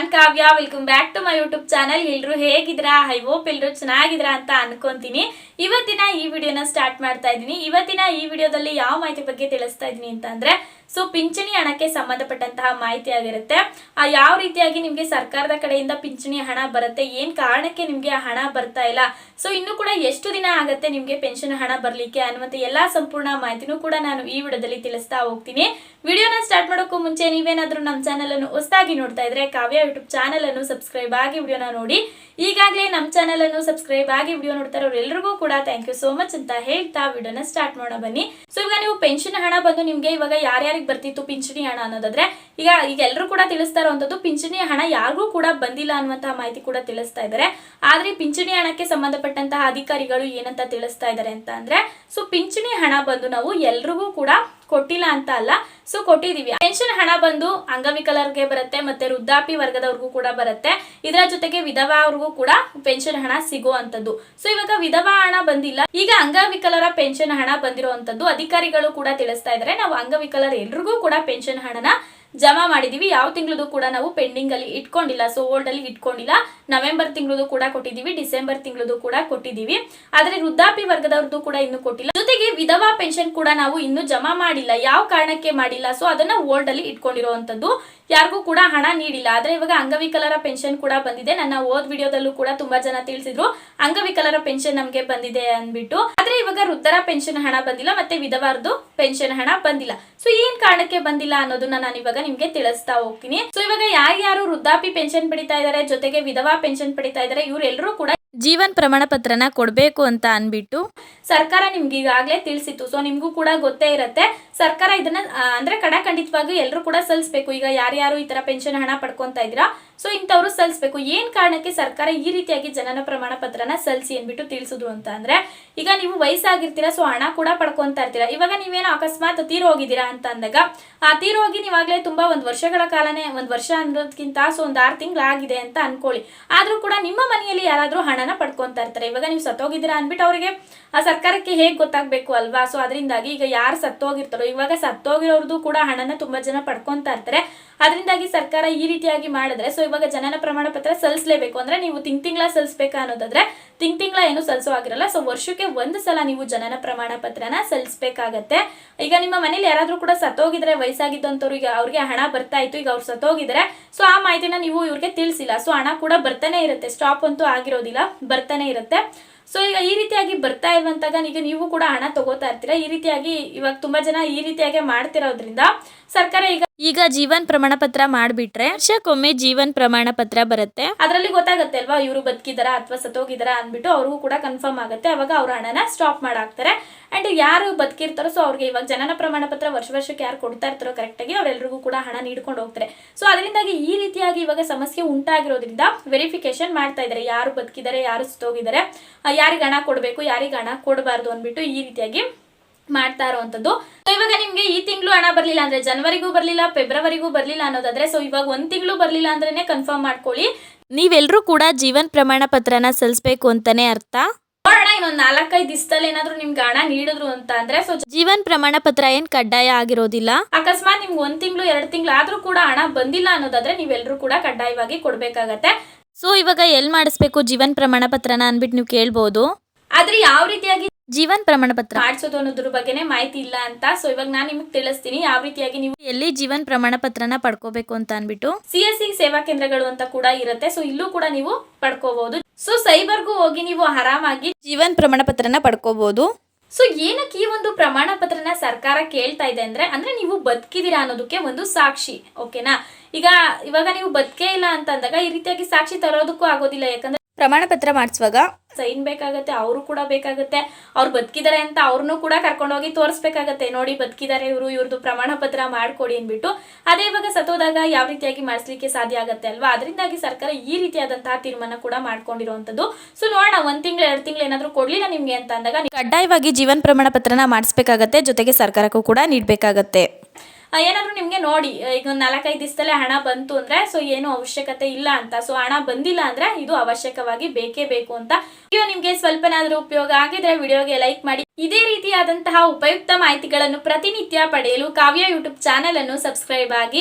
Non Kavya welcome back to my YouTube channel ಎಲ್ರು ಹೇಗಿದ್ರಾ I hope ಎಲ್ರು ಚೆನ್ನಾಗಿದ್ರಾ ಅಂತ ಅನ್ಕೊಂತೀನಿ. ಇವತ್ತಿನ ಈ ವಿಡಿಯೋನ ಸ್ಟಾರ್ಟ್ ಮಾಡ್ತಾ ಇದ್ದೀನಿ. ಇವತ್ತಿನ ಈ ವಿಡಿಯೋದಲ್ಲಿ ಯಾವ ಮಾಹಿತಿ ಬಗ್ಗೆ ತಿಳಿಸ್ತಾ ಇದ್ದೀನಿ ಅಂತ ಅಂದ್ರೆ ಸೊ ಪಿಂಚಣಿ ಹಣಕ್ಕೆ ಸಂಬಂಧಪಟ್ಟಂತಹ ಮಾಹಿತಿ ಆಗಿರುತ್ತೆ. ಆ ಯಾವ ರೀತಿಯಾಗಿ ನಿಮ್ಗೆ ಸರ್ಕಾರದ ಕಡೆಯಿಂದ ಪಿಂಚಣಿ ಹಣ ಬರುತ್ತೆ, ಏನ್ ಕಾರಣಕ್ಕೆ ನಿಮ್ಗೆ ಹಣ ಬರ್ತಾ ಇಲ್ಲ ಸೊ ಇನ್ನು ಕೂಡ ಎಷ್ಟು ದಿನ ಆಗತ್ತೆ ನಿಮ್ಗೆ ಪೆನ್ಷನ್ ಹಣ ಬರ್ಲಿಕ್ಕೆ ಅನ್ನುವಂತ ಎಲ್ಲಾ ಸಂಪೂರ್ಣ ಮಾಹಿತಿನೂ ಕೂಡ ನಾನು ಈ ವಿಡಿಯೋದಲ್ಲಿ ತಿಳಿಸ್ತಾ ಹೋಗ್ತೀನಿ. ವಿಡಿಯೋನ ಸ್ಟಾರ್ಟ್ ಮಾಡೋಕ್ಕೂ ಮುಂಚೆ ನೀವೇನಾದ್ರೂ ನಮ್ಮ ಚಾನಲ್ ಅನ್ನು ಹೊಸದಾಗಿ ನೋಡ್ತಾ ಇದ್ರೆ ಕಾವ್ಯ ಯೂಟ್ಯೂಬ್ ಚಾನಲ್ ಅನ್ನು ಸಬ್ಸ್ಕ್ರೈಬ್ ಆಗಿ ವಿಡಿಯೋನ ನೋಡಿ. ಈಗಾಗಲೇ ನಮ್ಮ ಚಾನಲ್ ಅನ್ನು ಸಬ್ಸ್ಕ್ರೈಬ್ ಆಗಿ ವಿಡಿಯೋ ನೋಡ್ತಾ ಎಲ್ರಿಗೂ ಕೂಡ ಥ್ಯಾಂಕ್ ಯು ಸೋ ಮಚ್ ಅಂತ ಹೇಳ್ತಾ ವಿಡಿಯೋನ ಸ್ಟಾರ್ಟ್ ಮಾಡೋಣ ಬನ್ನಿ. ಸೊ ಇವಾಗ ನೀವು ಪೆನ್ಷನ್ ಹಣ ಬಂದು ನಿಮಗೆ ಇವಾಗ ಯಾರ್ಯಾರಿಗೆ ಬರ್ತಿತ್ತು ಪಿಂಚಣಿ ಹಣ ಅನ್ನೋದಾದ್ರೆ, ಈಗ ಈಗ ಎಲ್ಲರೂ ಕೂಡ ತಿಳಿಸ್ತಾ ಇರುವಂತದ್ದು ಪಿಂಚಣಿ ಹಣ ಯಾರಿಗೂ ಕೂಡ ಬಂದಿಲ್ಲ ಅನ್ನುವಂತಹ ಮಾಹಿತಿ ಕೂಡ ತಿಳಿಸ್ತಾ ಇದ್ದಾರೆ ಆದ್ರೆ ಪಿಂಚಣಿ ಹಣಕ್ಕೆ ಸಂಬಂಧಪಟ್ಟಂತಹ ಅಧಿಕಾರಿಗಳು ಏನಂತ ತಿಳಿಸ್ತಾ ಇದ್ದಾರೆ ಅಂತ ಅಂದ್ರೆ ಸೊ ಪಿಂಚಣಿ ಹಣ ಬಂದು ನಾವು ಎಲ್ರಿಗೂ ಕೂಡ ಕೊಟ್ಟಿಲ್ಲ ಅಂತ ಅಲ್ಲ ಸೊ ಕೊಟ್ಟಿದೀವಿ ಪೆನ್ಷನ್ ಹಣ ಬಂದು ಅಂಗವಿಕಲರಿಗೆ ಬರುತ್ತೆ ಮತ್ತೆ ವೃದ್ಧಾಪಿ ವರ್ಗದವ್ರಿಗೂ ಕೂಡ ಬರುತ್ತೆ. ಇದರ ಜೊತೆಗೆ ವಿಧವಾ ಅವ್ರಿಗೂ ಕೂಡ ಪೆನ್ಷನ್ ಹಣ ಸಿಗುವಂತದ್ದು ಸೊ ಇವಾಗ ವಿಧವಾ ಹಣ ಬಂದಿಲ್ಲ. ಈಗ ಅಂಗವಿಕಲರ ಪೆನ್ಷನ್ ಹಣ ಬಂದಿರುವಂತದ್ದು ಅಧಿಕಾರಿಗಳು ಕೂಡ ತಿಳಿಸ್ತಾ ಇದ್ದಾರೆ. ನಾವು ಅಂಗವಿಕಲರ ಎಲ್ರಿಗೂ ಕೂಡ ಪೆನ್ಷನ್ ಹಣನ ಜಮಾ ಮಾಡಿದೀವಿ. ಯಾವ ತಿಂಗಳದು ಕೂಡ ನಾವು ಪೆಂಡಿಂಗ್ ಅಲ್ಲಿ ಇಟ್ಕೊಂಡಿಲ್ಲ. ಸೊ ಓಲ್ಡ್ ಅಲ್ಲಿ ಇಟ್ಕೊಂಡಿಲ್ಲ. ನವೆಂಬರ್ ತಿಂಗಳದು ಕೂಡ ಕೊಟ್ಟಿದೀವಿ. ಡಿಸೆಂಬರ್ ತಿಂಗಳದು ಕೂಡ ಕೊಟ್ಟಿದೀವಿ. ಆದ್ರೆ ವೃದ್ಧಾಪಿ ವರ್ಗದವ್ರದ್ದು ಕೂಡ ಇನ್ನು ಕೊಟ್ಟಿಲ್ಲ. ಜೊತೆಗೆ ವಿಧವಾ ಪೆನ್ಷನ್ ಕೂಡ ನಾವು ಇನ್ನು ಜಮಾ ಮಾಡಿಲ್ಲ. ಯಾವ ಕಾರಣಕ್ಕೆ ಮಾಡಿಲ್ಲ? ಸೊ ಅದನ್ನ ಓಲ್ಡ್ ಅಲ್ಲಿ ಇಟ್ಕೊಂಡಿರುವಂತದ್ದು ಯಾರಿಗೂ ಕೂಡ ಹಣ ನೀಡಿಲ್ಲ. ಆದ್ರೆ ಇವಾಗ ಅಂಗವಿಕಲರ ಪೆನ್ಷನ್ ಕೂಡ ಬಂದಿದೆ. ನನ್ನ ಓದ್ ವಿಡಿಯೋದಲ್ಲೂ ಕೂಡ ತುಂಬಾ ಜನ ತಿಳಿಸಿದ್ರು. ಅಂಗವಿಕಲರ ಪೆನ್ಷನ್ ನಮ್ಗೆ ಬಂದಿದೆ ಅಂದ್ಬಿಟ್ಟು. ಆದ್ರೆ ಇವಾಗ ವೃದ್ಧರ ಪೆನ್ಷನ್ ಹಣ ಬಂದಿಲ್ಲ, ಮತ್ತೆ ವಿಧವಾರದು ಪೆನ್ಷನ್ ಹಣ ಬಂದಿಲ್ಲ. ಸೊ ಏನ್ ಕಾರಣಕ್ಕೆ ಬಂದಿಲ್ಲ ಅನ್ನೋದನ್ನ ನಾನು ಇವಾಗ ನಿಮ್ಗೆ ತಿಳಿಸ್ತಾ ಹೋಗ್ತೀನಿ. ಸೊ ಇವಾಗ ಯಾರ್ಯಾರು ವೃದ್ಧಾಪಿ ಪೆನ್ಷನ್ ಪಡಿತಾ ಇದ್ದಾರೆ ಜೊತೆಗೆ ವಿಧವಾ ಪೆನ್ಷನ್ ಪಡಿತಾ ಇದ್ದಾರೆ ಇವರೆಲ್ಲರೂ ಕೂಡ ಜೀವನ್ ಪ್ರಮಾಣ ಪತ್ರನ ಕೊಡಬೇಕು ಅಂತ ಅನ್ಬಿಟ್ಟು ಸರ್ಕಾರ ನಿಮ್ಗೆ ಈಗಾಗಲೇ ತಿಳಿಸಿತ್ತು. ಸೊ ನಿಮ್ಗೂ ಕೂಡ ಗೊತ್ತೇ ಇರುತ್ತೆ. ಸರ್ಕಾರ ಇದನ್ನ ಅಂದ್ರೆ ಕಡಾಖಂಡಿತವಾಗಿ ಎಲ್ಲರೂ ಕೂಡ ಸಲ್ಲಿಸ್ಬೇಕು ಈಗ ಯಾರ್ಯಾರು ಈ ತರ ಪೆನ್ಷನ್ ಹಣ ಪಡ್ಕೊಂತ ಇದ್ದೀರಾ ಸೊ ಇಂಥವ್ರು ಸಲ್ಲಿಸ್ಬೇಕು. ಏನ್ ಕಾರಣಕ್ಕೆ ಸರ್ಕಾರ ಈ ರೀತಿಯಾಗಿ ಜನನ ಪ್ರಮಾಣ ಪತ್ರನ ಸಲ್ಲಿಸಿ ಅಂದ್ಬಿಟ್ಟು ತಿಳಿಸಿದ್ರು ಅಂತ ಅಂದ್ರೆ, ಈಗ ನೀವು ವಯಸ್ಸಾಗಿರ್ತೀರಾ ಸೊ ಹಣ ಕೂಡ ಪಡ್ಕೊಂತ ಇರ್ತೀರಾ. ಇವಾಗ ನೀವೇನು ಅಕಸ್ಮಾತ್ ತೀರ್ ಹೋಗಿದ್ದೀರಾ ಅಂತ ಅಂದಾಗ, ಆ ತೀರ್ ಹೋಗಿ ನೀವಾಗ್ಲೇ ತುಂಬಾ ಒಂದ್ ವರ್ಷಗಳ ಕಾಲನೇ, ಒಂದ್ ವರ್ಷ ಅನ್ನೋದಕ್ಕಿಂತ ಸೊ ಒಂದ್ ಆರು ತಿಂಗಳು ಆಗಿದೆ ಅಂತ ಅನ್ಕೊಳ್ಳಿ. ಆದ್ರೂ ಕೂಡ ನಿಮ್ಮ ಮನೆಯಲ್ಲಿ ಯಾರಾದ್ರೂ ಹಣನ ಪಡ್ಕೊಂತ ಇರ್ತಾರೆ. ಇವಾಗ ನೀವು ಸತ್ತೋಗಿದ್ದೀರಾ ಅಂದ್ಬಿಟ್ಟು ಅವರಿಗೆ, ಆ ಸರ್ಕಾರಕ್ಕೆ ಹೇಗ್ ಗೊತ್ತಾಗ್ಬೇಕು ಅಲ್ವಾ? ಸೊ ಅದರಿಂದಾಗಿ ಈಗ ಯಾರು ಸತ್ತೋಗಿರ್ತಾರೋ, ಇವಾಗ ಸತ್ತೋಗಿರೋರ್ದು ಕೂಡ ಹಣನ ತುಂಬಾ ಜನ ಪಡ್ಕೊಂತ ಇರ್ತಾರೆ. ಅದರಿಂದಾಗಿ ಸರ್ಕಾರ ಈ ರೀತಿಯಾಗಿ ಮಾಡಿದ್ರೆ ಸೊ ಇವಾಗ ಜನನ ಪ್ರಮಾಣ ಪತ್ರ ಸಲ್ಲಿಸಲೇಬೇಕು ಅಂದ್ರೆ ನೀವು ತಿಂಗ್ ತಿಂಗಳ ಸಲ್ಲಿಸಬೇಕಾ ಅನ್ನೋದಾದ್ರೆ, ತಿಂಗ್ ತಿಂಗಳ ಏನು ಸಲ್ಲಿಸೋ ಆಗಿರಲ್ಲ ಸೊ ವರ್ಷಕ್ಕೆ ಒಂದು ಸಲ ನೀವು ಜನನ ಪ್ರಮಾಣ ಪತ್ರನ ಸಲ್ಲಿಸಬೇಕಾಗತ್ತೆ ಈಗ ನಿಮ್ಮ ಮನೇಲಿ ಯಾರಾದ್ರೂ ಕೂಡ ಸತ್ತೋಗಿದ್ರೆ ವಯಸ್ಸಾಗಿದ್ದಂಥವ್ರಿಗೆ ಅವ್ರಿಗೆ ಹಣ ಬರ್ತಾ ಇತ್ತು, ಈಗ ಅವ್ರು ಸತ್ತೋಗಿದ್ರೆ ಸೊ ಆ ಮಾಹಿತಿನ ನೀವು ಇವ್ರಿಗೆ ತಿಳಿಸಿಲ್ಲ. ಸೊ ಹಣ ಕೂಡ ಬರ್ತಾನೆ ಇರುತ್ತೆ ಸ್ಟಾಪ್ ಅಂತೂ ಆಗಿರೋದಿಲ್ಲ, ಬರ್ತಾನೆ ಇರುತ್ತೆ. ಸೊ ಈಗ ಈ ರೀತಿಯಾಗಿ ಬರ್ತಾ ಇರುವಂತಾಗ ಈಗ ನೀವು ಕೂಡ ಹಣ ತಗೋತಾ ಇರ್ತೀರಾ? ಈ ರೀತಿಯಾಗಿ ಇವಾಗ ತುಂಬಾ ಜನ ಈ ರೀತಿಯಾಗಿ ಮಾಡ್ತಿರೋದ್ರಿಂದ ಸರ್ಕಾರ ಈಗ ಈಗ ಜೀವನ್ ಪ್ರಮಾಣ ಪತ್ರ ಮಾಡಿಬಿಟ್ರೆ ವರ್ಷಕ್ಕೊಮ್ಮೆ ಜೀವನ್ ಪ್ರಮಾಣ ಪತ್ರ ಬರುತ್ತೆ. ಅದರಲ್ಲಿ ಗೊತ್ತಾಗುತ್ತೆ ಅಲ್ವಾ, ಇವರು ಬದುಕಿದಾರ ಅಥವಾ ಸತ್ತೋಗಿದಾರ ಅಂದ್ಬಿಟ್ಟು ಅವ್ರಿಗೂ ಕೂಡ ಕನ್ಫರ್ಮ್ ಆಗುತ್ತೆ. ಅವಾಗ ಅವ್ರ ಹಣನ ಸ್ಟಾಪ್ ಮಾಡಾಕ್ತಾರೆ. ಅಂಡ್ ಯಾರು ಬದುಕಿರ್ತಾರೋ ಸೊ ಅವ್ರಿಗೆ ಇವಾಗ ಜನನ ಪ್ರಮಾಣ ಪತ್ರ ವರ್ಷ ವರ್ಷಕ್ಕೆ ಯಾರು ಕೊಡ್ತಾ ಇರ್ತಾರೋ ಕರೆಕ್ಟಾಗಿ ಅವರೆಲ್ಲರಿಗೂ ಕೂಡ ಹಣ ನೀಡ್ಕೊಂಡು ಹೋಗ್ತಾರೆ. ಸೊ ಅದರಿಂದಾಗಿ ಈ ರೀತಿಯಾಗಿ ಇವಾಗ ಸಮಸ್ಯೆ ಉಂಟಾಗಿರೋದ್ರಿಂದ ವೆರಿಫಿಕೇಶನ್ ಮಾಡ್ತಾ ಇದ್ದಾರೆ ಯಾರು ಬದುಕಿದ್ದಾರೆ ಯಾರು ಸತ್ತೋಗಿದ್ದಾರೆ ಯಾರಿಗೆ ಹಣ ಕೊಡಬೇಕು, ಯಾರಿಗೆ ಹಣ ಕೊಡಬಾರ್ದು ಅಂದ್ಬಿಟ್ಟು ಈ ರೀತಿಯಾಗಿ ಮಾಡ್ತಾ ಇರುವಂತದ್ದು. ಸೊ ಇವಾಗ ನಿಮ್ಗೆ ಈ ತಿಂಗಳು ಹಣ ಬರ್ಲಿಲ್ಲ ಅಂದ್ರೆ ಜನವರಿಗೂ ಬರ್ಲಿಲ್ಲ ಫೆಬ್ರವರಿಗೂ ಬರ್ಲಿಲ್ಲ ಅನ್ನೋದಾದ್ರೆ ಸೊ ಇವಾಗ ಒಂದ್ ತಿಂಗಳು ಬರ್ಲಿಲ್ಲ ಅಂದ್ರೇನೆ ಕನ್ಫರ್ಮ್ ಮಾಡ್ಕೊಳ್ಳಿ. ನೀವೆಲ್ಲರೂ ಕೂಡ ಜೀವನ್ ಪ್ರಮಾಣ ಪತ್ರನ ಸಲ್ಲಿಸ್ಬೇಕು ಅಂತಾನೆ ಅರ್ಥ? ನೋಡೋಣ ಇನ್ನೊಂದ್ ನಾಲ್ಕೈದು ದಿವಸದಲ್ಲಿ ಏನಾದ್ರು ನಿಮ್ಗೆ ಹಣ ನೀಡಿದ್ರು ಅಂತ ಅಂದ್ರೆ ಸೊ ಜೀವನ್ ಪ್ರಮಾಣ ಪತ್ರ ಏನ್ ಕಡ್ಡಾಯ ಆಗಿರೋದಿಲ್ಲ? ಅಕಸ್ಮಾತ್ ನಿಮ್ಗೆ ಒಂದ್ ತಿಂಗಳು ಎರಡ್ ತಿಂಗಳು ಆದ್ರೂ ಕೂಡ ಹಣ ಬಂದಿಲ್ಲ ಅನ್ನೋದಾದ್ರೆ ನೀವೆಲ್ಲರೂ ಕೂಡ ಕಡ್ಡಾಯವಾಗಿ ಕೊಡ್ಬೇಕಾಗತ್ತೆ. ಸೊ ಇವಾಗ ಎಲ್ ಮಾಡಿಸ್ಬೇಕು ಜೀವನ್ ಪ್ರಮಾಣ ಪತ್ರನ ಅನ್ಬಿಟ್ಟು ನೀವು ಕೇಳ್ಬೋದು? ಆದ್ರೆ ಯಾವ ರೀತಿಯಾಗಿ ಜೀವನ್ ಪ್ರಮಾಣ ಪತ್ರ. ಮಾಡಿಸೋದು ಅನ್ನೋದ್ರ ಬಗ್ಗೆನೇ ಮಾಹಿತಿ ಇಲ್ಲ ಅಂತ. ಸೊ ಇವಾಗ ನಾನು ನಿಮ್ಗೆ ತಿಳಿಸ್ತೀನಿ ಯಾವ ರೀತಿಯಾಗಿ ನೀವು ಎಲ್ಲಿ ಜೀವನ್ ಪ್ರಮಾಣ ಪತ್ರನ ಪಡ್ಕೋಬೇಕು ಅಂತ ಅನ್ಬಿಟ್ಟು. ಸಿ ಎಸ್ ಸಿ ಸೇವಾ ಕೇಂದ್ರಗಳು ಅಂತ ಕೂಡ ಇರುತ್ತೆ. ಸೊ ಇಲ್ಲೂ ಕೂಡ ನೀವು ಪಡ್ಕೋಬಹುದು ಸೊ ಸೈಬರ್ಗೂ ಹೋಗಿ ನೀವು ಆರಾಮಾಗಿ ಜೀವನ್ ಪ್ರಮಾಣ ಪತ್ರನ ಪಡ್ಕೋಬಹುದು ಸೊ ಏನಕ್ಕೆ ಈ ಒಂದು ಪ್ರಮಾಣ ಪತ್ರನ ಸರ್ಕಾರ ಕೇಳ್ತಾ ಇದೆ ಅಂದ್ರೆ ಅಂದ್ರೆ ನೀವು ಬದುಕಿದೀರಾ ಅನ್ನೋದಕ್ಕೆ ಒಂದು ಸಾಕ್ಷಿ ಓಕೆನಾ ಈಗ ಇವಾಗ ನೀವು ಬದುಕೇ ಇಲ್ಲ ಅಂತ ಅಂದಾಗ ಈ ರೀತಿಯಾಗಿ ಸಾಕ್ಷಿ ತರೋದಕ್ಕೂ ಆಗೋದಿಲ್ಲ. ಯಾಕಂದ್ರೆ ಪ್ರಮಾಣ ಪತ್ರ ಮಾಡಿಸುವಾಗ ಸೈನ್ ಬೇಕಾಗುತ್ತೆ ಅವರು ಕೂಡ ಬೇಕಾಗುತ್ತೆ. ಅವ್ರು ಬದುಕಿದ್ದಾರೆ ಅಂತ ಅವ್ರನ್ನೂ ಕೂಡ ಕರ್ಕೊಂಡೋಗಿ ತೋರಿಸ್ಬೇಕಾಗತ್ತೆ. ನೋಡಿ ಬದುಕಿದ್ದಾರೆ ಇವರು ಇವ್ರದ್ದು ಪ್ರಮಾಣ ಪತ್ರ ಮಾಡ್ಕೊಡಿ ಅಂದ್ಬಿಟ್ಟು. ಅದೇ ಇವಾಗ ಸತ್ತೋದಾಗ ಯಾವ ರೀತಿಯಾಗಿ ಮಾಡಿಸ್ಲಿಕ್ಕೆ ಸಾಧ್ಯ ಆಗುತ್ತೆ ಅಲ್ವಾ? ಅದರಿಂದಾಗಿ ಸರ್ಕಾರ ಈ ರೀತಿಯಾದಂತಹ ತೀರ್ಮಾನ ಕೂಡ ಮಾಡ್ಕೊಂಡಿರುವಂಥದ್ದು. ಸೊ ನೋಡೋಣ ಒಂದು ತಿಂಗಳು ಎರಡು ತಿಂಗಳು ಏನಾದರೂ ಕೊಡ್ಲಿಲ್ಲ ನಿಮಗೆ ಅಂತ ಅಂದಾಗ ಕಡ್ಡಾಯವಾಗಿ ಜೀವನ್ ಪ್ರಮಾಣ ಪತ್ರನ ಮಾಡಿಸ್ಬೇಕಾಗತ್ತೆ. ಜೊತೆಗೆ ಸರ್ಕಾರಕ್ಕೂ ಕೂಡ ನೀಡಬೇಕಾಗತ್ತೆ. ಏನಾದ್ರು ನಿಮಗೆ ನೋಡಿ ಈಗ ಒಂದ್ ನಾಲ್ಕೈದು ದಿವಸದಲ್ಲೇ ಹಣ ಬಂತು ಅಂದ್ರೆ, ಸೊ ಏನು ಅವಶ್ಯಕತೆ ಇಲ್ಲ ಅಂತ. ಸೊ ಹಣ ಬಂದಿಲ್ಲ ಅಂದ್ರೆ ಇದು ಅವಶ್ಯಕವಾಗಿ ಬೇಕೇ ಬೇಕು ಅಂತ. ವಿಡಿಯೋ ನಿಮಗೆ ಸ್ವಲ್ಪನಾದರೂ ಉಪಯೋಗ ಆಗಿದ್ರೆ ವಿಡಿಯೋಗೆ ಲೈಕ್ ಮಾಡಿ. ಇದೇ ರೀತಿಯಾದಂತಹ ಉಪಯುಕ್ತ ಮಾಹಿತಿಗಳನ್ನು ಪ್ರತಿನಿತ್ಯ ಪಡೆಯಲು ಕಾವ್ಯ ಯೂಟ್ಯೂಬ್ ಚಾನೆಲ್ ಅನ್ನು ಸಬ್ಸ್ಕ್ರೈಬ್ ಆಗಿ.